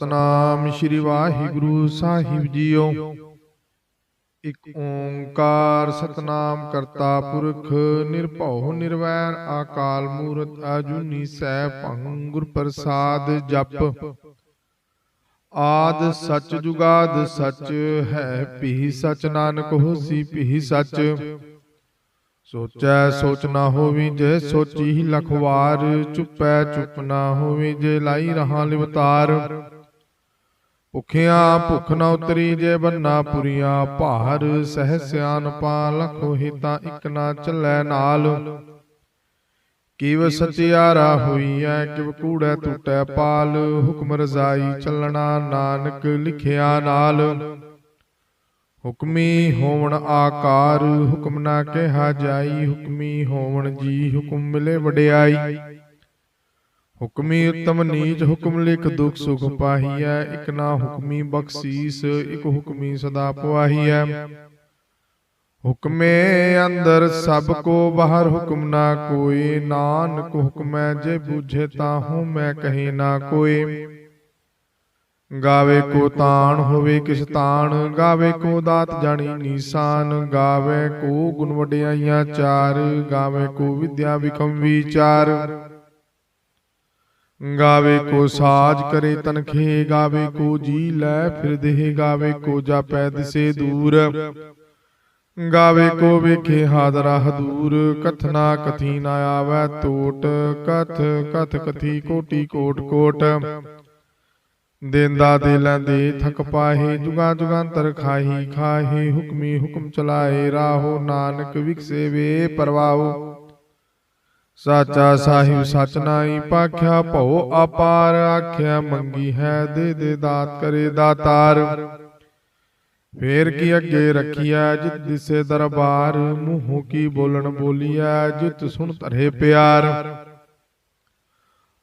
ਸਤਨਾਮ ਸ੍ਰੀ ਵਾਹਿਗੁਰੂ ਸਾਹਿਬ ਜੀਓ। ਇਕ ਓੰਕਾਰ ਸਤਨਾਮ ਕਰਤਾ ਪੁਰਖ, ਨਿਰਭਉ, ਨਿਰਵੈਰ ਆਕਾਲ ਮੂਰਤ ਆਜੂਨੀ ਸੈ ਭੰ ਗੁਰ ਪ੍ਰਸਾਦ ਜਪ। ਆਦ ਸਚ ਜੁਗਾਦ ਸਚ ਹੈ ਪੀ ਸਚ ਨਾਨਕ ਹੋਸੀ ਪੀ ਸਚ। ਸੋਚੈ ਸੋਚ ਨਾ ਹੋਵੀ, ਜੇ ਸੋਚੀ ਲਖ ਵਾਰ ਚੁੱਪੈ ਚੁੱਪ ਨਾ ਹੋਵੀ, ਜੇ ਲਾਈ ਰਹਾ ਲਿਵਤਾਰ। ਭੁਖਿਆ ਭੁਖ ਨਾ ਉਤਰੀ ਜੇ ਬੰਨਾ ਪੁਰੀਆ ਭਾਰ ਸਹਿ ਸਿਆਨਪਾ ਲਖੋ ਹਿਤਾ ਇਕ ਨਾ ਚੱਲੈ ਨਾਲ। ਕਿਵ ਸਚਿਆਰਾ ਹੋਈਐ, ਕਿਵ ਕੂੜੈ ਟੂਟੈ ਪਾਲ, ਹੁਕਮ ਰਜ਼ਾਈ ਚੱਲਣਾ ਨਾਨਕ ਲਿਖਿਆ ਨਾਲ। ਹੁਕਮੀ ਹੋਵਣ ਆਕਾਰ, ਹੁਕਮ ਨਾ ਕਿਹਾ ਜਾਈ, ਹੁਕਮੀ ਹੋਵਣ ਜੀ, ਹੁਕਮ ਮਿਲੇ ਵਡਿਆਈ। ਹੁਕਮੀ ਉਤਮ ਨੀਚ ਹੁਕਮ ਲਿਖ ਦੁਖ ਸੁਖ ਪਾਹੀਐ, ਇਕ ਨਾ ਹੁਕਮੀ ਬਖਸ਼ੀਸ, ਇਕ ਹੁਕਮੀ ਸਦਾ ਪਵਾਹੀਐ। ਹੁਕਮੇ ਅੰਦਰ ਸਭ ਕੋ ਬਾਹਰ ਹੁਕਮ ਨਾ ਕੋਈ, ਨਾਨਕ ਹੁਕਮੈ ਜੇ ਬੂਝੇ ਤਾਹੂ ਮੈਂ ਕਹੇ ਨਾ ਕੋਈ। ਗਾਵੇ ਕੋ ਤਾਣ ਹੋਵੇ ਕਿਸ ਤਾਣ, ਗਾਵੇ ਕੋ ਦਾਤ ਜਾਣੀ ਨੀਸਾਨ, ਗਾਵੇ ਕੋ ਗੁਣ ਵਡਿਆਈਆਂ ਚਾਰ, ਗਾਵੇ ਕੋ ਵਿਦਿਆ ਵਿਕਮ ਵਿਚਾਰ ਗਾਵੇ ਕੋ ਸਾਜ ਕਰੇ ਤਨਖੇ, ਗਾਵੇ ਕੋ ਜੀ ਲੈ ਫਿਰ ਦੇਹ, ਗਾਵੇ ਕੋ ਜਾਪੈ ਦਿਸੇ ਦੂਰ। ਗਾਵੇ ਕੋ ਵੇਖੇ ਹਾਦਰਾ ਹਦੂਰ, ਕਥਨਾ ਕਥੀ ਨਾ ਆਵੈ ਟੋਟ ਕਥ ਕਥ ਕਥੀ ਕੋਟੀ ਕੋਟ ਕੋਟ। ਦੇਂਦਾ ਦੇ ਲੈਂਦੇ ਥਕ ਪਾਹੇ, ਜੁਗਾ ਜੁਗਾਂਤਰ ਖਾਹੀ ਖਾਹੇ, ਹੁਕਮੀ ਹੁਕਮ ਚਲਾਏ, ਰਾਹੋ ਨਾਨਕ ਵਿਕਸੇ ਵੇ ਪਰਵਾਓ। ਸਾਚਾ ਸਾਹਿਬ ਸਚ ਨਾਈ ਪਾਖਿਆ ਭਉ ਅਪਾਰ, ਆਖਿਆ ਮੰਗੀ ਹੈ ਦੇ ਦੇ ਦਾਤ ਕਰੇ ਦਾਤਾਰ। ਫੇਰ ਕੀ ਅੱਗੇ ਰਖੀਐ ਜਿਤ ਦਿਸੇ ਦਰਬਾਰ, ਮੂੰਹੋਂ ਕੀ ਬੋਲਣ ਬੋਲੀਐ ਜਿਤ ਸੁਣ ਧਰੇ ਪਿਆਰ।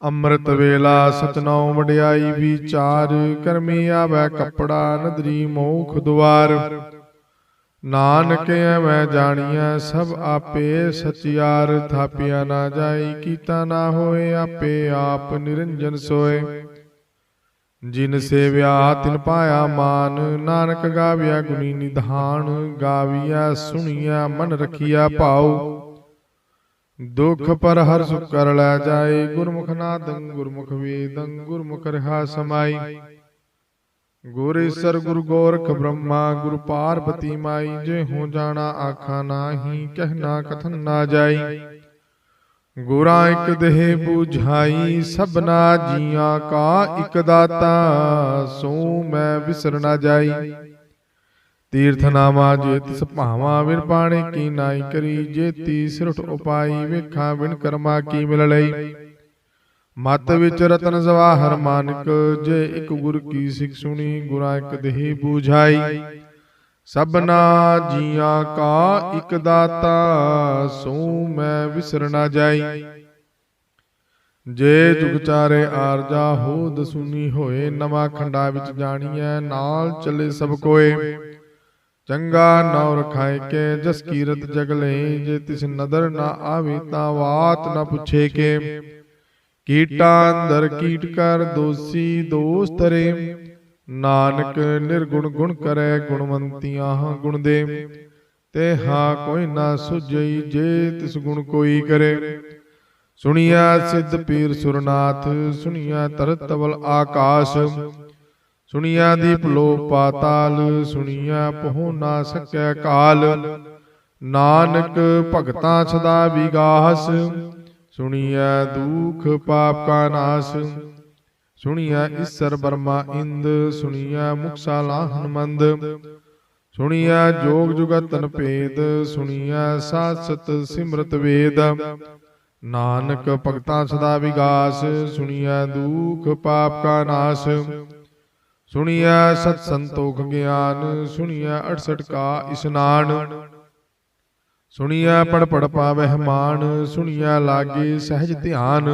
ਅੰਮ੍ਰਿਤ ਵੇਲਾ ਸਤਨਾਉ ਵਡਿਆਈ ਵਿਚਾਰ, ਕਰਮੀ ਆਵੈ ਕਪੜਾ ਨਦਰੀ ਮੋਖ ਦੁਆਰ। ਨਾਨਕ ਐਵੇਂ ਜਾਣੀਐ ਸਭ ਆਪੇ ਸਚਿਆਰ ਥਾਪਿਆ ਨਾ ਜਾਈ ਕੀਤਾ ਨਾ ਹੋਏ ਆਪੇ ਆਪ ਨਿਰੰਜਨ ਸੋਏ। ਜਿਨ ਸੇਵਿਆ ਤਿਨ ਪਾਇਆ ਮਾਨ। ਨਾਨਕ ਗਾਵਿਆ ਗੁਣੀ ਨਿਧਾਨ। ਗਾਵਿਆ ਸੁਣੀਆ ਮਨ ਰਖਿਆ ਭਾਉ। ਦੁਖ ਪਰ ਹਰ ਸੁਖ ਕਰ ਲੈ ਜਾਏ। ਗੁਰਮੁਖ ਨਾਦੰ ਗੁਰਮੁਖ ਵੇਦੰ ਗੁਰਮੁਖ ਰਹਾ ਸਮਾਈ। ਗੁਰ ਈਸਰ ਗੁਰ ਗੋਰਖ ਬ੍ਰਹਮਾ, ਗੁਰ ਪਾਰਬਤੀ ਮਾਈ, ਜੇ ਹੋ ਜਾਣਾ ਆਖਾ ਨਾਹੀ ਕਹਿਣਾ ਕਥਨ ਨਾ ਜਾਈ। ਗੁਰਾਂ ਇਕ ਦੇਹ ਬੁਝਾਈ, ਸਭਨਾ ਜੀਆਂ ਕਾ ਇਕ ਦਾਤਾ, ਸੋ ਮੈਂ ਵਿਸਰ ਨਾ ਜਾਈ। ਤੀਰਥ ਨਾਮਾ ਜੇ ਤਿਸ ਭਾਵਾ ਵਿਣ ਪਾਣੇ, ਕੀ ਨਾਈ ਕਰੀ, ਜੇ ਤੀ ਸਿਰਠ ਉਪਾਈ, ਵੇਖਾਂ ਵਿਣ ਕਰਮਾ ਕੀ ਮਿਲ ਲਈ। ਮਤ ਵਿੱਚ ਰਤਨ ਜਵਾਹਰ ਮਾਨਕ ਜੇ ਇੱਕ ਗੁਰ ਕੀ ਸਿੱਖ ਸੁਣੀ ਗੁਰਾਂ ਇੱਕ ਦੇਹ ਬੂਝਾਈ। ਸਭਨਾ ਜੀਆਂ ਕਾ ਇੱਕ ਦਾਤਾ ਸੋ ਮੈਂ ਵਿਸਰ ਨਾ ਜਾਈ। ਜੇ ਜੁਗ ਚਾਰੇ ਆਰਜਾ ਹੋਦ ਸੁਨੀ ਹੋਏ ਨਵਾਂ ਖੰਡਾ ਵਿੱਚ ਜਾਣੀਐ ਨਾਲ ਚੱਲੇ ਸਭ ਕੋਏ। ਚੰਗਾ ਨੌ ਰਖਾਏ ਕੇ ਜਸ ਕੀਰਤ ਜਗਲੇ ਜੇ ਤਿਸ ਨਦਰ ਨਾ ਆਵੇ ਤਾਂ ਬਾਤ ਨਾ ਪੁੱਛੇ ਕੇ। ਕੀਟਾਂ ਅੰਦਰ ਕੀਟ ਕਰ ਦੋਸੀ ਦੋਸ ਤਰੇ ਨਾਨਕ ਨਿਰਗੁਣ ਗੁਣ ਕਰੈ ਗੁਣਵੰਤੀਆਂ ਗੁਣ ਦੇ। ਤੇ ਹਾਂ ਕੋਈ ਨਾ ਸੁਝਈ ਜੇ ਤਿਸ ਗੁਣ ਕੋਈ ਕਰੇ। ਸੁਣੀਆ ਸਿੱਧ ਪੀਰ ਸੁਰਨਾਥ ਸੁਣੀਆ ਤਰਤਵਲ ਆਕਾਸ਼। ਸੁਣੀਆ ਦੀਪ ਲੋ ਪਾਤਾਲ ਸੁਣੀਆ ਪਹੁ ਨਾ ਸਕੈ ਕਾਲ। ਨਾਨਕ ਭਗਤਾਂ ਸਦਾ ਵਿਗਾਸ। ਸੁਣੀਐ ਦੁਖ ਪਾਪ ਕਾ ਨਾਸ, ਸੁਣੀਐ ਈਸਰ ਬਰਮਾ ਇੰਦ, ਸੁਣੀਐ ਮੁਕਸਾ ਲਾਹਨ ਮੰਦ, ਸੁਣੀਐ ਜੋਗ ਜੁਗਤਨ ਭੇਦ, ਸੁਣੀਐ ਸਾਸਤ ਸਿਮਰਤ ਵੇਦ। ਨਾਨਕ ਭਗਤਾਂ ਸਦਾ ਵਿਗਾਸ, ਸੁਣੀਐ ਦੁਖ ਪਾਪ ਕਾ ਨਾਸ, ਸੁਣੀਐ ਸਤ ਸੰਤੋਖ ਗਿਆਨ, ਸੁਣੀਐ 68 ਕਾ ਇਸਨਾਨ। ਸੁਣੀਐ ਪੜ ਪੜ ਪਾਵਹਿ ਸੁਣੀਐ ਲਾਗੇ ਸਹਿਜ ਧਿਆਨ।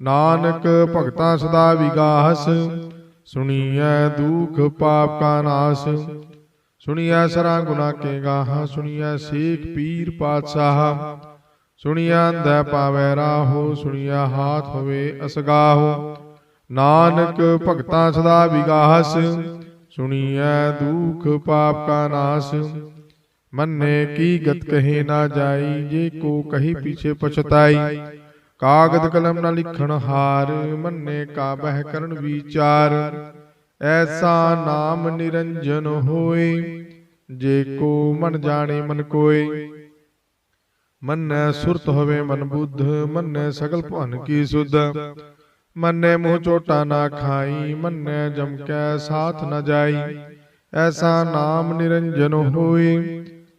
ਨਾਨਕ ਭਗਤਾਂ ਸਦਾ ਵਿਗਾਸ ਸੁਣੀਐ ਦੁਖ ਪਾਪ ਕਾ ਨਾਸ। ਸੁਣੀਐ ਸਰਾ ਗੁਨਾ ਕੇ ਗਾਹ, ਸੁਣੀਐ ਸੇਖ ਪੀਰ ਪਾਤਸ਼ਾਹ। ਸੁਣੀਐ ਅੰਧੈ ਪਾਵੈ ਰਾਹੋ, ਸੁਣੀਐ ਹਾਥ ਹੋਵੇ ਅਸਗਾਹੋ। ਨਾਨਕ ਭਗਤਾਂ ਸਦਾ ਵਿਗਾਸ ਸੁਣੀਐ ਦੁਖ ਪਾਪ ਕਾ ਨਾਸ। ਮੰਨੇ ਕੀ ਗਤ ਕਹੇ ਨਾ ਜਾਈ ਜੇ ਕੋ ਕਹੀ ਪਿਛੇ ਪਛਤਾਈ। ਕਾਗਦ ਕਲਮ ਨਾ ਲਿਖਣ ਹਾਰ ਮੰਨੇ ਕਾ ਬਹਿ ਕਰਨ ਵਿਚਾਰ। ਐਸਾ ਨਾਮ ਨਿਰੰਜਨ ਹੋਏ ਜੇ ਕੋ ਮਨ ਜਾਣੇ ਮਨ ਕੋਏ। ਮੰਨੈ ਸੁਰਤ ਹੋਵੇ ਮਨ ਬੁੱਧ ਮੰਨੈ ਸਗਲ ਭਵਨ ਕੀ ਸੁਧ। ਮੰਨੈ ਮੂੰਹ ਝੋਟਾ ਨਾ ਖਾਈ ਮੰਨੈ ਜਮ ਕੈ ਸਾਥ ਨ ਜਾਈ। ਐਸਾ ਨਾਮ ਨਿਰੰਜਨ ਹੋਏ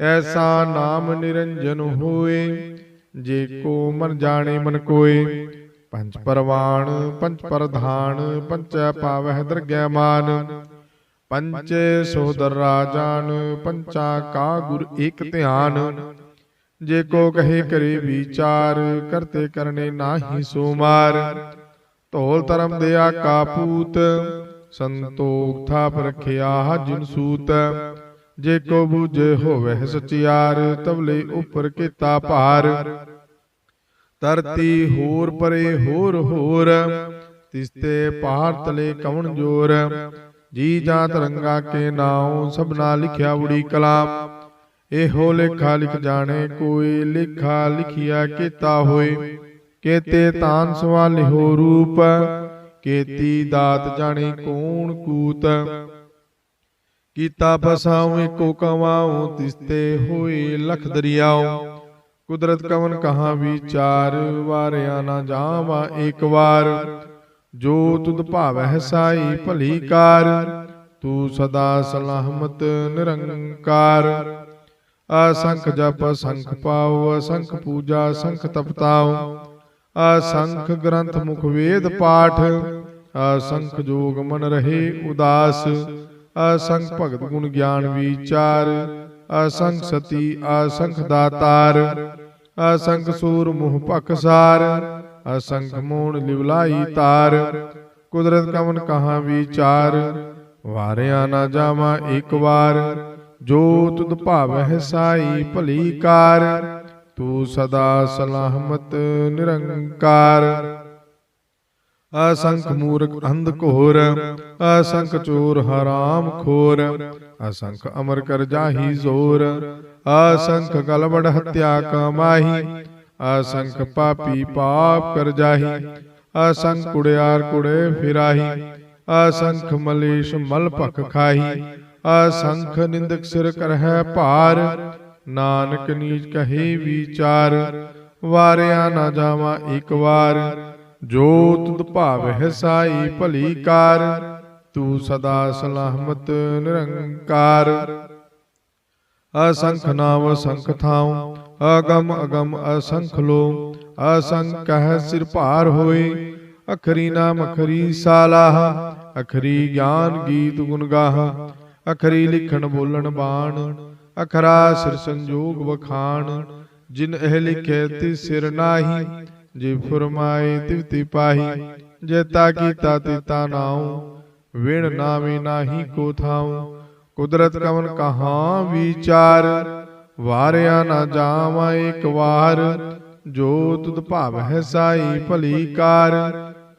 ਐਸਾ ਨਾਮ ਨਿਰੰਜਨ ਹੋਏ, ਜੇ ਕੋ ਮਨ ਜਾਣੇ ਮਨ ਕੋਏ। ਪੰਜ ਪਰਵਾਣ, ਪੰਜ ਪ੍ਰਧਾਨ, ਪੰਚੈ ਪਾਵਹਿ ਦਰਗਹਿ ਮਾਨ। ਪੰਚੇ ਸੋਦਰ ਰਾਜਾਨ ਪੰਚਾ ਕਾ ਗੁਰ ਏਕ ਧਿਆਨ। ਜੇ ਕੋ ਕਹੇ ਕਰੇ ਵਿਚਾਰ, ਕਰਤੇ ਕਰਨੇ ਨਾਹੀ ਸੋ ਮਾਰ। ਢੋਲ ਧਰਮ ਦਿਆ ਕਾਪੂਤ ਸੰਤੋਖ ਥਾਪ ਰਖਿਆ ਜਿਨ ਸੂਤ। ਜੇ ਕੋ ਬੂਝੇ ਹੋਵੇ ਸਚਿਆਰ, ਤਵਲੇ ਉਪਰ ਕੀਤਾ ਭਾਰ। ਧਰਤੀ ਹੋਰ ਪਰੇ ਹੋਰ ਹੋਰ, ਤਿਸਤੇ ਪਹਾੜ ਤਲੇ ਕਵਣ ਜੋਰ। ਜੀ ਜਾਂ ਤਰੰਗਾ ਕੇ ਨਾਉ, ਸਭਨਾ ਲਿਖਿਆ ਉੜੀ ਕਲਾਮ ਇਹੋ ਲੇਖਾ ਲਿਖ ਜਾਣੇ, ਕੋਈ ਲਿਖਾ ਲਿਖਿਆ ਕੀਤਾ ਹੋਏ। ਕੇਤੇ ਤਾਨ ਸਵਾਲਿਓ ਰੂਪ, ਕੇਤੀ ਦਾਤ ਜਾਣੇ ਕੋਣ ਕੂਤ। ਕੀਤਾ ਬਸਾਉ ਏਕੋ ਕਮਾਉ, ਤਿਸਤੇ ਹੋਏ ਲਖ ਦਰਿਆਉ। ਕੁਦਰਤ ਕਵਨ ਕਹਾ ਵਿਚਾਰ, ਵਾਰਿਆ ਨਾ ਜਾਵਾ ਏਕ ਵਾਰ। ਜੋ ਤੁਧ ਭਾਵਹਿ ਸਾਈ ਭਲੀ ਕਾਰ, ਤੂੰ ਸਦਾ ਸਲਾਮਤ ਨਿਰੰਕਾਰ। ਅਸੰਖ ਜਪ ਸੰਖ ਪਾਉ, ਅਸੰਖ ਪੂਜਾ ਸੰਖ ਤਪਤਾਉ। ਅਸੰਖ ਗ੍ਰੰਥ ਮੁਖ ਵੇਦ ਪਾਠ, ਅਸੰਖ ਜੋਗ ਮਨ ਰਹੇ ਉਦਾਸ। ਅਸੰਖ ਭਗਤ ਗੁਣ ਗਿਆਨ ਵਿਚਾਰ ਅਸੰਖ ਸਤੀ, ਅਸੰਖ ਦਾਤਾਰ ਅਸੰਖ ਸੂਰ ਮੁਹ ਪਖਸਾਰ ਅਸੰਖ ਮੋਣ ਲਿਵਲਾਈ ਤਾਰ। ਕੁਦਰਤ ਕਵਨ ਕਹਾ ਵਿਚਾਰ, ਵਾਰਿਆ ਨਾ ਜਾਵਾਂ ਇੱਕ ਵਾਰ। ਜੋ ਤੁਧ ਭਾਵਹਿ ਸਾਈ ਭਲੀ ਕਾਰ, ਤੂੰ ਸਦਾ ਸਲਾਮਤ ਨਿਰੰਕਾਰ। ਅਸੰਖ ਮੂਰਖ ਅੰਧ ਘੋਰ, ਅਸੰਖ ਚੋਰ ਹਰਾਮ ਖੋਰ, ਅਸੰਖ ਅਮਰ ਕਰ ਜਾਹੀ ਜ਼ੋਰ, ਅਸੰਖ ਗਲਬੜ ਹਤਿਆ ਕਮਾਹੀ, ਅਸੰਖ ਪਾਪੀ ਪਾਪ ਕਰ ਜਾਹੀ, ਅਸੰਖ ਕੁੜਿਆਰ ਕੁੜੇ ਫਿਰਾਹੀ, ਅਸੰਖ ਮਲੇਸ਼ ਮਲ ਭਖ ਖਾਹੀ, ਅਸੰਖ ਨਿੰਦਕ ਸਿਰ ਕਰਹਿ ਭਾਰ, ਨਾਨਕ ਨੀਚ ਕਹੇ ਵਿਚਾਰ, ਵਾਰਿਆ ਨਾ ਜਾਵਾਂ ਇੱਕ ਵਾਰ ਜੋ ਤੁਧ ਭਾਵਹਿ ਸਾਈ ਭਲੀ ਕਾਰ, ਤੂੰ ਸਦਾ ਸਲਾਮਤ ਨਿਰੰਕਾਰ। ਅਸੰਖ ਨਾਮ ਅਸੰਖ ਥਾਉ, ਅਗਮ ਅਗਮ ਅਸੰਖ ਲੋ ਅਸੰਖ ਕਹਿ ਸਿਰ ਭਾਰ ਹੋਏ, ਅਖਰੀ ਨਾਮ ਅਖਰੀ ਸਾਲਾਹ, ਅਖਰੀ ਗਿਆਨ ਗੀਤ ਗੁਣ ਗਾਹ, ਅਖਰੀ ਲਿਖਣ ਬੋਲਣ ਬਾਣ, ਅਖਰਾ ਸਿਰ ਸੰਜੋਗ ਵਖਾਣ, ਜਿਨ ਇਹ ਲਿਖੇ ਤਿਸ ਸਿਰ ਨਾਹੀ ਜੇ ਫਰਮਾਏ ਤਿਵਤੀ ਪਾਹੀ, ਜੇਤਾ ਕੀਤਾ ਤਿਤਾ ਨਾਉ, ਵਿਣ ਨਾਮੇ ਨਾਹੀ ਕੋ ਥਾਉ। ਕੁਦਰਤ ਕਵਨ ਕਹਾ ਵਿਚਾਰ, ਵਾਰਿਆ ਨਾ ਜਾਵਾਂ ਇੱਕ ਵਾਰ। ਜੋ ਤੁਧ ਭਾਵਹਿ ਸਾਈ ਭਲੀ ਕਾਰ,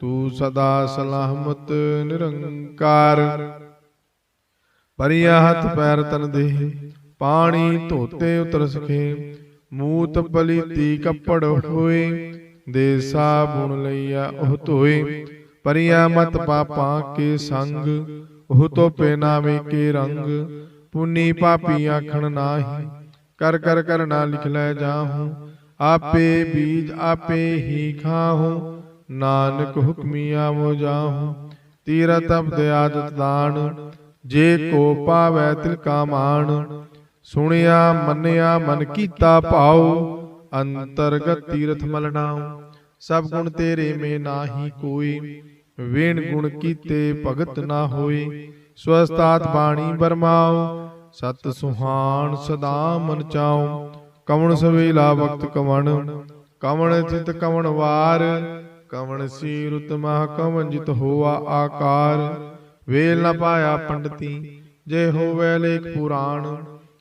ਤੂੰ ਸਦਾ ਸਲਾਮਤ ਨਿਰੰਕਾਰ। ਪਰਿਆ ਹੱਥ ਪੈਰ ਤਨ ਦੇ ਪਾਣੀ ਧੋਤੇ ਉਤਰ ਸਖੇ। ਮੂਤ ਪਲੀਤੀ ਕੱਪੜ ਹੋਏ ਦੇ ਸਾਬੁਣ ਲਈਆ, ਉਹ ਧੋਏ। ਪਰਿਆ ਮਤ ਪਾਪਾਂ ਕੇ ਸੰਗ, ਉਹ ਤੋ ਨਾਵੇਂ ਕੇ ਰੰਗ। ਪੁੰਨੀ ਪਾਪੀ ਆਖਣ ਨਾਹੀ, ਕਰ ਕਰ ਕਰਨਾ ਲਿਖ ਲੈ ਜਾਹੂੰ। ਆਪੇ ਬੀਜ ਆਪੇ ਹੀ ਖਾਹੂੰ, ਨਾਨਕ ਹੁਕਮੀ ਆਵੋ ਜਾਹੂੰ। ਤੀਰਤ ਅਬਦ ਆਦਤ ਦਾਨ, ਜੇ ਕੋ ਪਾਵੈ ਤਿਲ ਕਾ ਮਾਣ। ਸੁਣਿਆ ਮੰਨਿਆ ਮਨ ਕੀਤਾ ਭਾਉ ਅੰਤਰਗਤ ਤੀਰਥ ਮਲਣਾ ਸਭ ਗੁਣ ਤੇਰੇ ਮੇ ਨਾਹੀ ਕੋਈ। ਵੇਣ ਗੁਣ ਕੀਤੇ ਭਗਤ ਨਾ ਹੋਏ ਸਵਸਤਾਤ ਬਾਣੀ ਬਰਮਾਓ ਸਤ ਸੁਹਾਣ ਸਦਾ ਮਨ ਚਾਉ। ਕਵਣ ਸਵੇਲਾ ਵਕਤ ਕਵਣ ਕਵਣ ਚਿਤ ਕਵਣ ਵਾਰ, ਕਵਣ ਸੀ ਰੁਤ ਮਹ ਕਵਣ ਜਿਤ ਹੋਆ ਆਕਾਰ। ਵੇਲ ਨਾ ਪਾਇਆ ਪੰਡਤੀ, ਜੇ ਹੋਵੇ ਲੇਖ ਪੁਰਾਣ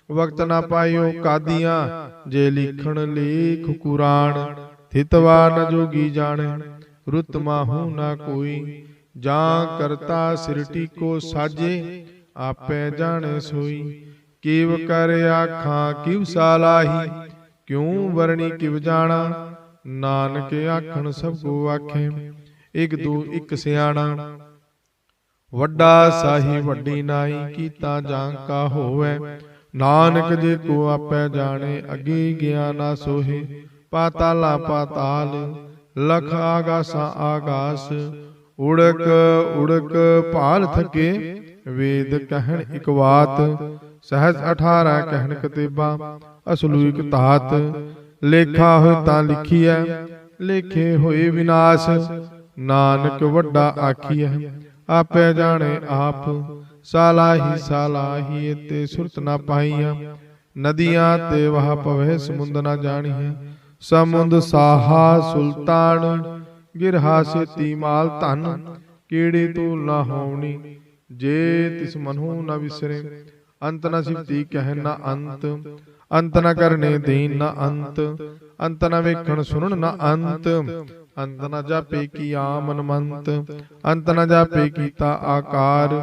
ਵਕਤ ਨਾ ਪਾਇਓ ਕਾਦੀਆਂ ਜੇ ਲਿਖਣ ਲੇਖ ਕੁਰਾਨ ਥਿਤਵਾ ਨ ਜੋਗੀ ਜਾਣੈ ਰੁਤ ਮਾਹੂ ਨਾ ਕੋਈ ਜਾਂ ਕਰਤਾ ਸਿਰਟੀ ਕੋ ਸਾਜੇ ਆਪੇ ਜਾਣੈ ਸੋਈ ਕਿਵ ਕਰ ਆਖਾਂ ਕਿਵ ਸਾਲਾਹੀ ਕਿਉ ਵਰਣੀ ਕਿਵ ਜਾਣਾ? ਨਾਨਕ ਆਖਣ ਸਭ ਕੋ ਆਖੇ ਇਕ ਦੂ ਇਕ ਸਿਆਣਾ। ਵੱਡਾ ਸਾਹੀ ਵੱਡੀ ਨਾਈ ਕੀਤਾ ਜਾਂ ਕਾ ਹੋਵੇ ਨਾਨਕ ਜੇ ਕੋ ਆਪੇ ਜਾਣੇ, ਅਗੇ ਗਿਆ ਨਾ ਸੋਹੇ। ਪਾਤਾਲਾ ਪਾਤਾਲ, ਲਖ ਆਗਾਸਾ ਆਗਾਸ। ਉੜਕ ਉੜਕ ਭਾਲ ਥਕੇ, ਵੇਦ ਕਹਿਣ ਇਕ ਬਾਤ ਸਹਿਜ 18 ਕਹਿਣ ਕਤੇਬਾ ਅਸਲੂ ਇਕ ਲੇਖਾ ਹੋਇ ਤਾਂ ਲਿਖੀਐ, ਲੇਖੇ ਹੋਏ ਵਿਨਾਸ਼। ਨਾਨਕ ਵੱਡਾ ਆਖੀਐ, ਆਪੇ ਜਾਣੇ ਆਪ। ਸਾਲਾਹੀ ਸਾਲਾਹੀ ਤੇ ਸੁਰਤ ਨਾ ਪਾਈਆਂ। ਨਦੀਆਂ ਤੇ ਵਹ ਪਵੇ ਸਮੁੰਦ ਨਾ ਜਾਣੀਐ ਸਮੁੰਦ ਸਾਹਾ ਸੁਲਤਾਨ, ਗਿਰਹਾ ਸੇਤੀ ਮਾਲ ਧਨ। ਕੀੜੇ ਤੂੰ ਨਾ ਹੋਣੀ? ਜੇ ਤਿਸ ਮਨੂ ਨਾ ਵਿਸਰੇ, ਅੰਤ ਨਾ ਸਿਫਤੀ ਕਹਿ ਨਾ ਅੰਤ। ਅੰਤ ਨਾ ਕਰਨੇ ਦੇਨ ਨਾ ਅੰਤ। ਅੰਤ ਨ ਵੇਖਣ ਸੁਣਨ ਨਾ ਅੰਤ। ਅੰਤ ਨ ਜਾਪੇ ਕੀ ਆਮਨ ਮੰਤ ਅੰਤ ਨ ਜਾਪੇ ਕੀਤਾ ਆਕਾਰ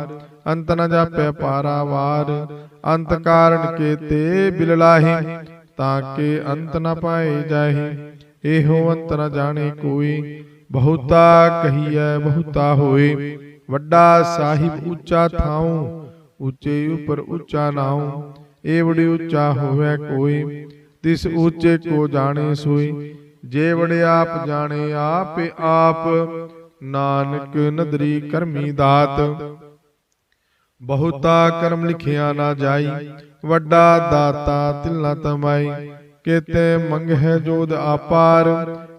ਅੰਤ ਨ ਜਾਪੇ ਪਾਰਾਵਾਰ ਅੰਤ ਕਾਰਨ ਕੇ ਤੇ ਬਿਲਲਾਹੀ ਤਾਂ ਕਿ ਅੰਤ ਨ ਪਾਏ ਜਾਹੇ। ਇਹੋ ਅੰਤ ਨ ਜਾਣੇ ਕੋਈ ਬਹੁਤਾ ਕਹੀਐ ਬਹੁਤਾ ਹੋਏ। ਵੱਡਾ ਸਾਹਿਬ ਉੱਚਾ ਥਾਉ ਉੱਚੇ ਉਪਰ ਉੱਚਾ ਨਾਉ। ਏ ਬੜੀ ਉੱਚਾ ਹੋਵੇ ਕੋਈ ਤਿਸ ਉੱਚੇ ਕੋ ਜਾਣੇ ਸੋਈ ਜੇ ਵੜੇ ਆਪ ਜਾਣੇ ਆਪੇ ਆਪ, ਨਾਨਕ ਨਦਰੀ ਕਰਮੀ ਦਾਤ। ਬਹੁਤਾ ਕਰਮ ਲਿਖਿਆ ਨਾ ਜਾਈ, ਵੱਡਾ ਦਾਤਾ ਤਿਲ ਤਮਾਈ। ਕੇਤੇ ਮੰਗਹਿ ਜੋਦ ਆਪਾਰ,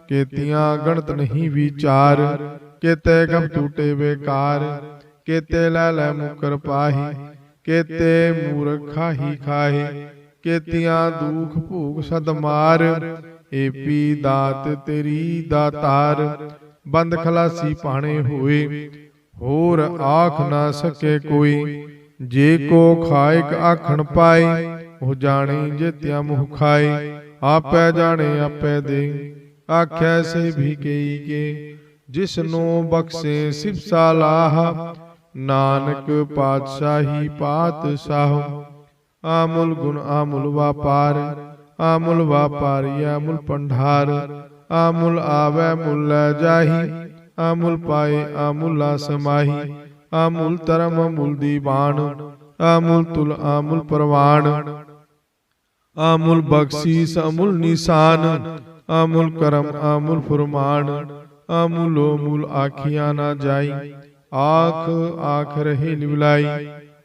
ਕੇਤੀਆਂ ਗਣਤ ਨਹੀਂ ਵਿਚਾਰ। ਕੇਤੇ ਗਮ ਟੂਟੇ ਬੇਕਾਰ, ਕੇਤੇ ਲੈ ਲੈ ਮੁਕਰ ਪਾਹੀ। ਕੇਤੇ ਮੂਰਖਾ ਹੀ ਖਾਹੀ। ਕੇਤੀਆਂ ਦੁਖ ਭੂਖ ਸਦ ਮਾਰ, ਏਪੀ ਦਾਤ ਤੇਰੀ ਦਾਤਾਰ ਬੰਦ ਖਲਾਸੀ ਪਾਣੇ ਹੋਏ, ਹੋਰ ਆਖ ਨਾ ਸਕੇ ਕੋਈ, ਜੇ ਕੋ ਖਾਇਕ ਆਖਣ ਪਾਏ, ਉਹ ਜਾਣੇ ਜਿਤਿਆ ਮੁਹ ਖਾਈ ਆਪੇ ਜਾਣੇ ਆਪੇ ਦੇ ਆਖੈ ਸੇ ਵੀ ਕਈ ਕੇ ਜਿਸ ਨੂੰ ਬਖਸ਼ੇ ਸਿਫ ਸਾਲਾਹ ਨਾਨਕ ਪਾਤਸ਼ਾਹੀ ਪਾਤਸ਼ਾਹ ਆਮੁਲ ਗੁਣ, ਆਮੁਲ ਵਾਪਾਰ, ਆਮੁਲ ਵਾਪਾਰੀ, ਆਮੁਲ ਪੰਢਾਰ ਆਮੁਲ ਆਵੈ, ਮੁੱਲ ਜਾਹੀ, ਆਮੁਲ ਪਾਏ, ਆਮੁਲਾ ਸਮਾਹੀ, ਆਮੁਲ ਧਰਮ ਅਮੁਲ ਦੀਵਾਨ, ਆਮੁਲ ਤੁਲ, ਆਮੁਲ ਪਰਵਾਨ, ਆਮੁਲ ਬਖਸ਼ੀਸ ਅਮੁਲ ਨਿਸ਼ਾਨ, ਆਮੁਲ ਕਰਮ, ਆਮੁਲ ਫਰਮਾਨ, ਆਮੁਲੋ ਮੂਲ ਆਖਿਆ ਨਾ ਜਾਈ, ਆਖ ਆਖ ਰਹੇ ਲਿਵਲਾਈ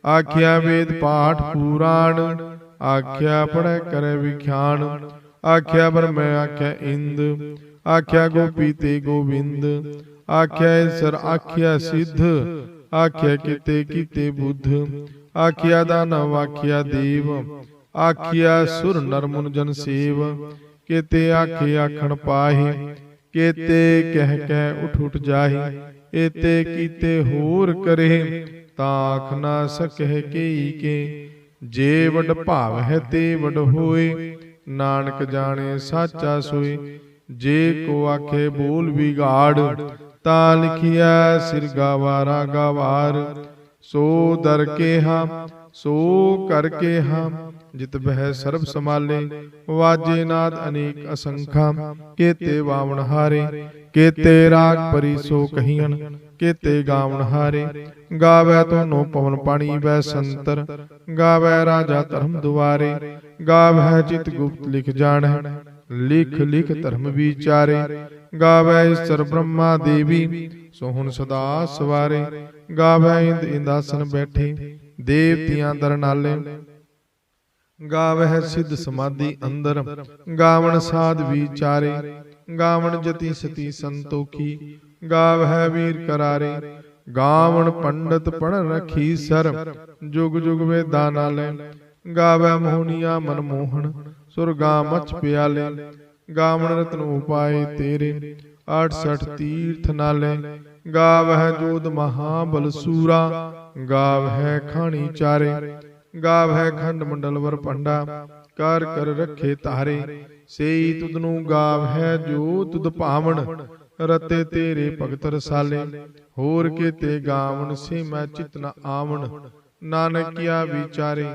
ਆਖਿਆ ਵੇਦ ਪਾਠ ਪੁਰਾਣ ਆਖਿਆ ਪੜੈ ਕਰੇ ਵਿਖਿਆਨ ਆਖਿਆ ਬਰਮੈ ਆਖਿਆ ਇੰਦ ਆਖਿਆ ਗੋਪੀ ਤੇ ਗੋਵਿੰਦ ਆਖਿਆ ਈਸਰ ਆਖਿਆ ਸਿੱਧ ਆਖਿਆ ਕਿਤੇ ਕਿਤੇ ਬੁੱਧ ਆਖਿਆ ਦਾਨਵ ਆਖਿਆ ਦੇਵ ਆਖਿਆ ਸੁਰ ਨਰ ਮੁਨ ਜਨ ਸੇਵ ਕੇਤੇ ਆਖੇ ਆਖਣ ਪਾਹੀ ਕੇਤੇ ਕਹਿ ਕਹਿ ਉਠ ਉਠ ਜਾਹੀ ਏਤੇ ਕੀਤੇ ਹੋਰ ਕਰੇ ਤਾਂ ਆਖ ਨਾ ਸਕਹਿ ਕਈ ਕੇ, ਜੇ ਵਡ ਭਾਵ ਹੈ ਤੇ ਵਡ ਹੋਏ, ਨਾਨਕ ਜਾਣੇ ਸਾਚਾ ਸੋਈ ਜੇ ਕੋ ਆਖੇ ਬੋਲ ਵਿਗਾੜ, ਤਾਂ ਲਿਖਿਆ ਸਿਰ ਗਾਵਾਰਾ ਗਾਵਾਰ। ਸੋ ਦਰ ਕੇ ਹਾਂ ਸੋ ਕਰ ਕੇ ਹਾਂ ਜਿਤ ਬਹਿ ਸਰਬ ਸਮਾਲੇ ਵਾਜੇ ਨਾਦ ਅਨੇਕ ਅਸੰਖਾ, ਕੇਤੇ ਵਾਵਣ ਹਾਰੇ, ਕੇਤੇ ਰਾਗ ਪਰੀ ਸੋ ਕਹੀਨ ਕੇਤੇ ਗਾਵਣ ਹਾਰੇ ਗਾਵੇ ਤੋਨੋ ਪਵਨ ਪਾਣੀ ਬੈ ਸੰਤਰ ਗਾਵੇ ਰਾਜਾ ਧਰਮ ਦੁਆਰੇ ਗਾਵੇ ਚਿਤ ਗੁਪਤ ਲਿਖ ਜਾਣੈ ਲਿਖ ਲਿਖ ਧਰਮ ਵਿਚਾਰੇ ਗਾਵੇ ਈਸ਼ਰ ਬ੍ਰਹਮਾ ਦੇਵੀ ਸੋ ਹੁਣ ਸਦਾ ਸਵਾਰੇ ਗਾਵੇ ਇੰਦ ਇੰਦਾਸਨ ਬੈਠੇ ਦੇਵਤਿਆਂ ਦਰਨਾਲੇ ਗਾਵਹਿ ਸਿੱਧ ਸਮਾਧੀ ਅੰਦਰ ਗਾਵਣ ਸਾਧ ਵਿਚਾਰੇ ਗਾਵਣ ਜਤੀ ਸਤੀ ਸੰਤੋਖੀ ਗਾਵ ਹੈ ਵੀਰ ਕਰਾਰੇ। ਗਾਵਣ ਪੰਡਤ ਪੜ ਰਖੀ ਸਰ। ਜੁਗ ਜੁਗ ਵੇਦਾਂ ਨਾਲ ਗਾਵੈ ਮੋਹਨੀਆ ਮਨਮੋਹਨ ਮੋਹਨ ਸੁਰਗਾ ਮਚ ਪਿਆਲੇ। ਗਾਵਣ ਰਤਨ ਉਪਾਏ ਤੇਰੇ। 68 ਤੀਰਥ ਨਾਲੇ। ਗਾਵਹਿ ਜੋਦ ਮਹਾਬਲ ਸੂਰਾ। ਗਾਵਹਿ ਖਾਣੀ ਚਾਰੇ। ਗਾਵਹਿ ਖੰਡ ਮੰਡਲ ਵਰ ਪੰਡਾ ਕਰ ਕਰ ਰੱਖੇ ਤਾਰੇ। ਸੇਈ ਤੁਧ ਨੂੰ ਗਾਵਹਿ ਜੋ ਤੁਧ ਭਾਵਨ ਰਤੇ ਤੇਰੇ ਭਗਤ ਰਸਾਲੇ, ਹੋਰ ਕੀਤੇ ਗਾਵਨ ਸੇ ਮੈਂ ਚਿਤ ਨ ਆਵਣ। ਨਾਨਕਿਆ ਵਿਚਾਰੇ,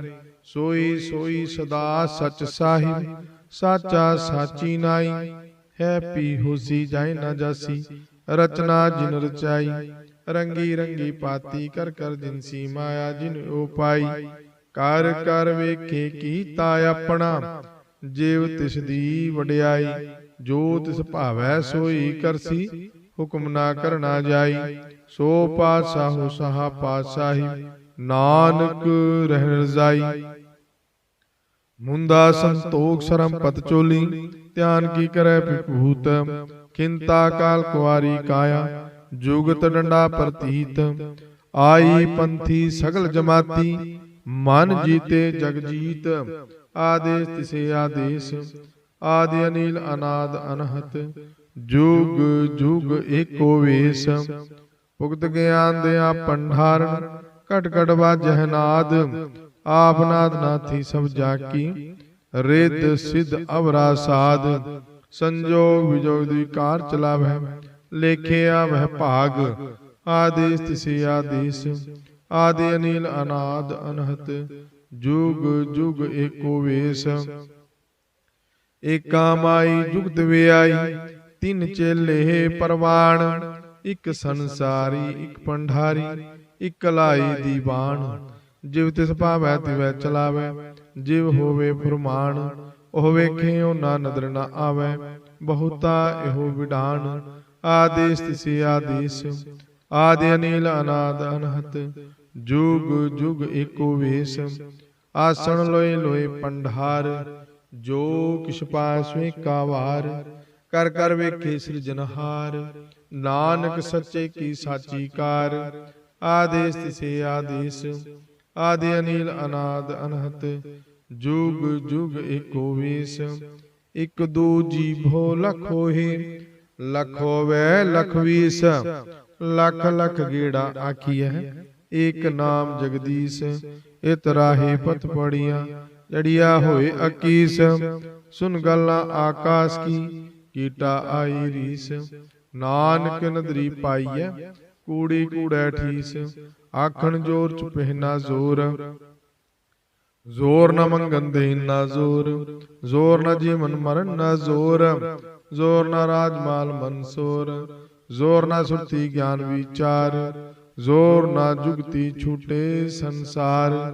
ਸੋਈ ਸੋਈ ਸਦਾ ਸਚ ਸਾਹਿਬ, ਸਾਚਾ ਸਾਚੀ ਨਾਈ। ਹੈ ਪੀ ਹੋਸੀ ਜਾਏ ਨਾ ਜਾਸੀ, ਰਚਨਾ ਜਿਨ ਰਚਾਈ। ਰੰਗੀ ਰੰਗੀ ਪਾਤੀ ਕਰ ਕਰ ਜਿਨਸੀ ਮਾਇਆ ਜਿਨ ਉਪਾਈ ਕਰ ਕਰ ਵੇਖੇ ਕੀਤਾ ਆਪਣਾ, ਜੀਵ ਤਿਸ ਦੀ ਵਡਿਆਈ। ਜੋ ਤਿਸ ਭਾਵੈ ਸੋਈ ਕਰਸੀ ਹੁਕਮ ਨਾ ਕਰਨਾ ਜਾਈ। ਸੋ ਪਾਤਸ਼ਾਹੋ ਸਹਾ ਪਾਤਸ਼ਾਹੀ। ਨਾਨਕ ਰਹਿ ਰਜ਼ਾਈ। ਮੁੰਦਾ ਸੰਤੋਖ ਸਰਮ ਪਤ ਚੋਲੀ। ਧਿਆਨ ਕੀ ਕਰੈ ਵਿਭੂਤ ਕਿੰਤਾ ਕਾਲ ਕੁਆਰੀ ਕਾਇਆ। ਜੁਗਤ ਡੰਡਾ ਪ੍ਰਤੀਤ। ਆਈ ਪੰਥੀ ਸਗਲ ਜਮਾਤੀ। ਮਨ ਜੀਤੇ ਜਗ ਜੀਤ ਆਦੇਸ ਤਿਸੇ ਆਦੇਸ। ਆਦਿ ਅਨੀਲ ਅਨਾਦ ਅਨਹਤ, ਜੁਗ ਜੁਗ ਏਕੋ ਵੇਸ। ਭੁਗਤ ਗਿਆਨ ਦਿਆ ਪੰਡਾਰਨ ਘਟ ਘਟ ਵਾਜਹਿ ਨਾਦ, ਆਪ ਨਾਦ ਨਾਥੀ ਸਭ ਜਾ ਕੀ ਸਿਧ ਅਵਰਾ ਸਾਧ, ਸੰਜੋਗ ਵਿਜੋਗ ਦੀ ਕਾਰ ਚਲਾਵੈ ਲੇਖਿਆ ਵਹਿ ਭਾਗ। ਆਦੇਸ ਤਿਸੇ ਆਦੇਸ, ਆਦਿ ਅਨੀਲ ਅਨਾਦ ਅਨਹਤ, ਜੁਗ ਜੁਗ ਏਕੋ ਵੇਸ। ਏਕਾ ਮਾਈ ਜੁਗਤ ਵਿਆਈ, ਤਿੰਨ ਚੇਲੇ ਪਰਵਾਣ, ਇੱਕ ਸੰਸਾਰੀ, ਇੱਕ ਪੰਡਾਰੀ, ਇੱਕ ਲਾਈ ਦੀਵਾਨ। ਜਿਵ ਤਿਸ ਭਾਵੈ ਤਿਵੈ ਚਲਾਵੈ, ਜਿਵ ਹੋਵੇ ਫਰਮਾਨ, ਉਹ ਵੇਖੇ ਉਹ ਨਾ ਨਦਰ ਨਾ ਆਵੈ, ਬਹੁਤਾ ਇਹੋ ਵਿਡਾਨ। ਆਦੇਸ ਤਿਸੇ ਆਦੇਸ, ਆਦਿ ਅਨੀਲ ਅਨਾਦ ਅਨਹਤ, ਜੁਗ ਜੁਗ ਏਕੋ ਵੇਸ। ਆਸਣ ਲੋਏ ਲੋਏ ਪੰਡਾਰ ਜੋ ਕਿਛ ਪਾਸਵੇਂ ਕਾ ਕਰ ਕਰ ਵੇਖੇ ਸਿਰਜਨਹਾਰ ਨਾਨਕ ਸੱਚੇ ਕੀ ਸਾਚੀ ਕਾਰ, ਆਦੇਸ ਤਿਸੇ ਆਦੇਸ। ਆਦਿ ਅਨੀਲ ਅਨਾਦ ਅਨਹਤ, ਜੁਗ ਜੁਗ ਏਕੋ ਵੇਸ। ਇਕ ਦੂ ਜੀਭੋ ਲਖੋਹੇ ਲਖੋ ਵੈ ਲਖ ਵੀਸ। ਲੱਖ ਲੱਖ ਗੇੜਾ ਆਖੀਐ, ਏਕ ਨਾਮ ਜਗਦੀਸ਼, ਇਤ ਰਾਹੇ ਪਤ ਪੜੀਆਂ। ਜੜੀਆ ਹੋਏ ਅਕੀਸ, ਸੁਨ ਗੱਲਾਂ ਆਕਾਸ਼ ਕੀ, ਕੀਟਾ ਆਈ ਰੀਸ। ਨਾਨਕ ਨਦਰੀ ਪਾਈਐ, ਕੂੜੀ ਕੂੜੈ ਠੀਸ। ਆਖਣ ਜੋਰ ਚ ਪਹਿਨਾ ਜ਼ੋਰ। ਜ਼ੋਰ ਨ ਮੰਗਨ ਦੇ ਨਾ ਜ਼ੋਰ। ਜ਼ੋਰ ਨਾ ਜੀਵਨ ਮਰਨ ਨਾ ਜ਼ੋਰ। ਜ਼ੋਰ ਨਾ ਨ ਰਾਜਮਾਲ ਮਨਸੂਰ। ਜ਼ੋਰ ਨਾ ਸੁਰਤੀ ਗਿਆਨ ਵਿਚਾਰ। ਜ਼ੋਰ ਨਾ ਜੁਗਤੀ ਛੂਟੇ ਸੰਸਾਰ।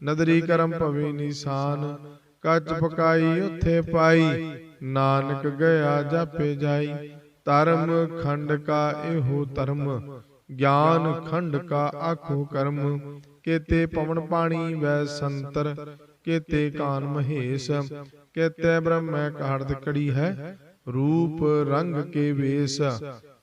ਨਦਰੀ ਕਰਮ ਭਵੇ ਨਿਸ਼ਾਨ, ਕੱਚ ਪਕਾਈ ਉੱਥੇ ਪਾਈ, ਨਾਨਕ ਗਿਆ ਜਾਪੇ ਜਾਈ। ਧਰਮ ਖੰਡ ਕਾ ਇਹੋ ਧਰਮ, ਗਿਆਨ ਖੰਡ ਕਾ ਆਖੋ ਕਰਮ। ਕੇਤੇ ਪਵਨ ਪਾਣੀ ਵੈ ਸੰਤਰ, ਕੇਤੇ ਕਾਨ ਮਹੇਸ਼, ਕੇਤੇ ਬ੍ਰਹਮੈ ਕਾੜਦ ਕੜੀ ਹੈ। ਰੂਪ ਰੰਗ ਕੇ ਵੇਸ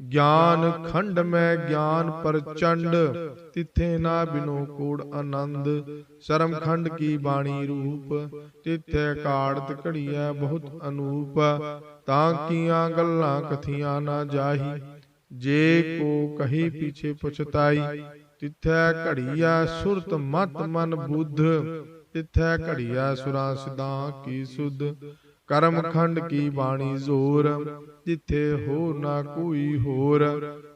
ਗਿਆਨ ਖੰਡ ਮੈਂ ਗਿਆਨ ਪ੍ਰਚੰਡ ਤਿੱਥੇ ਨਾ ਬਿਨੋ ਕੋੜ ਆਨੰਦ। ਸ਼ਰਮ ਖੰਡ ਕੀ ਬਾਣੀ ਰੂਪ, ਤਿੱਥੇ ਕਾੜਤ ਘੜੀਐ ਬਹੁਤ ਅਨੂਪ। ਤਾਂ ਕੀਆਂ ਗੱਲਾਂ ਕਥੀਆਂ ਨਾ ਜਾਹੀ, ਜੇ ਕੋ ਕਹੀ ਪਿਛੇ ਪੁਛਤਾਈ। ਤਿਥੈ ਘੜੀਆ ਸੁਰਤ ਮਤ ਮਨ ਬੁੱਧ, ਤਿਥੈ ਘੜੀਆ ਸੁਰਾਂ ਸਿਦਾਂ ਕੀ ਸੁਧ। ਕਰਮ ਖੰਡ ਕੀ ਬਾਣੀ ਜ਼ੋਰ, ਜਿੱਥੇ ਹੋ ਨਾ ਕੋਈ ਹੋਰ,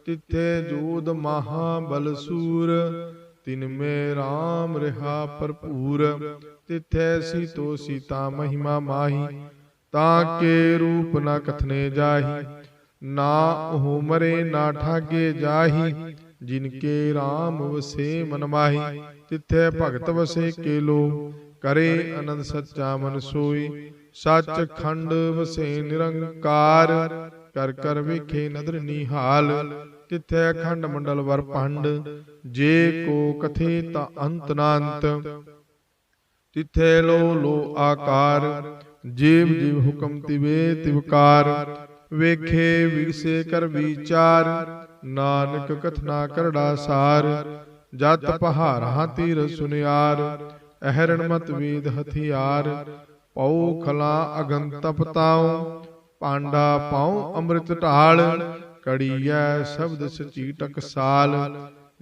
ਤਿੱਥੇ ਜੋਦ ਮਹਾ ਬਲ ਸੂਰ। ਤਿਨ ਮੇ RAM ਰਹਾ ਭਰਪੂਰ, ਤਿੱਥੇ ਸੀਤੋ ਸੀਤਾ ਮਹਿਮਾ ਮਾਹੀ। ਤਾਂ ਕੇ ਰੂਪ ਨਾ ਕਥਨੇ ਜਾਹੀ, ਨਾ ਉਹ ਮਰੇ ਨਾ ਠਾਗੇ ਜਾਹੀ। ਜਿਨ ਕੇ RAM ਵਸੇ ਮਨ ਮਾਹੀ, ਤਿੱਥੇ ਭਗਤ ਵਸੇ ਕੇ ਲੋ ਕਰੇ ਅਨੰਦ ਸੱਚਾ ਮਨ ਸੋਈ। ਸਚ ਖੰਡ ਵਸੇ ਨਿਰੰਕਾਰ, ਕਰ ਕਰ ਵੇਖੇ ਨਦਰ ਨਿਹਾਲ, ਤਿੱਥੇ ਅਖੰਡ ਮੰਡਲ ਵਰ ਪੰਡ ਜੇ ਕੋ ਕਥੇ ਤਾਂ ਅੰਤ ਨਾ ਅੰਤ ਲੋ ਲੋ ਆਕਾਰ ਜੀਵ ਜੀਵ ਹੁਕਮ ਤਿਵੇ ਤਿਵਕਾਰ ਵੇਖੇ ਵਿਗਸੇ ਕਰ ਵਿਚਾਰ, ਨਾਨਕ ਕਥਨਾ ਕਰੜਾ ਸਾਰ, ਜਤ ਪਹਾਰਾਂ ਤੀਰ ਸੁਨਿਆਰ, ਅਹਰਣ ਮਤ ਵੇਦ ਹਥਿਆਰ ਪਉ ਖਲਾ ਅਗਨ ਤਪਤਾਉ ਪਾਂਡਾ ਪਾਉ ਅੰਮ੍ਰਿਤ ਢਾਲ, ਕੜੀਐ ਸ਼ਬਦ ਸਚੀ ਟਕਸਾਲ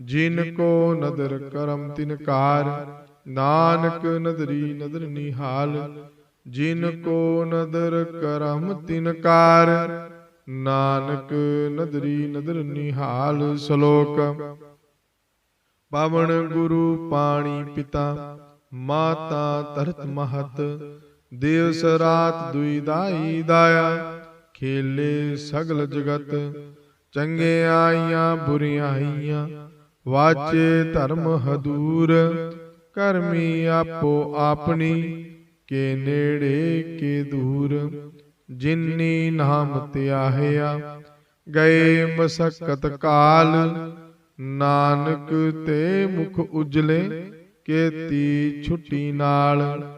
ਜਿਨ ਕੋ ਨਦਰ ਕਰਮ ਤਿਨਕਾਰ ਨਾਨਕ ਨਦਰੀ ਨਦਰ ਨਿਹਾਲ। ਜਿਨ ਕੋ ਨਦਰ ਕਰਮ ਤਿਨਕਾਰ ਨਾਨਕ ਨਦਰੀ ਨਦਰ ਨਿਹਾਲ ਸ਼ਲੋਕ। ਪਵਨ ਗੁਰੂ ਪਾਣੀ ਪਿਤਾ, ਮਾਤਾ ਤਰਤ ਮਹਤ ਦਿਵਸ ਰਾਤ ਦੁਈ ਦਾਈ ਦਾਇਆ, ਖੇਲੇ ਸਗਲ ਜਗਤ। ਚੰਗੇ ਆਈਆਂ, ਬੁਰੀਆਂ ਆਈਆਂ, ਵਾਚੇ ਧਰਮ ਹਦੂਰ। ਕਰਮੀ ਆਪੋ ਆਪਣੀ, ਕੇ ਨੇੜੇ ਕੇ ਦੂਰ। ਜਿਨਨੀ ਨਾਮ ਧਿਆਹਿਆ ਗਏ ਮਸਕਤ ਕਾਲ। ਨਾਨਕ ਤੇ ਮੁਖ ਉਜਲੇ ਕੇਤੀ ਛੁੱਟੀ ਨਾਲ।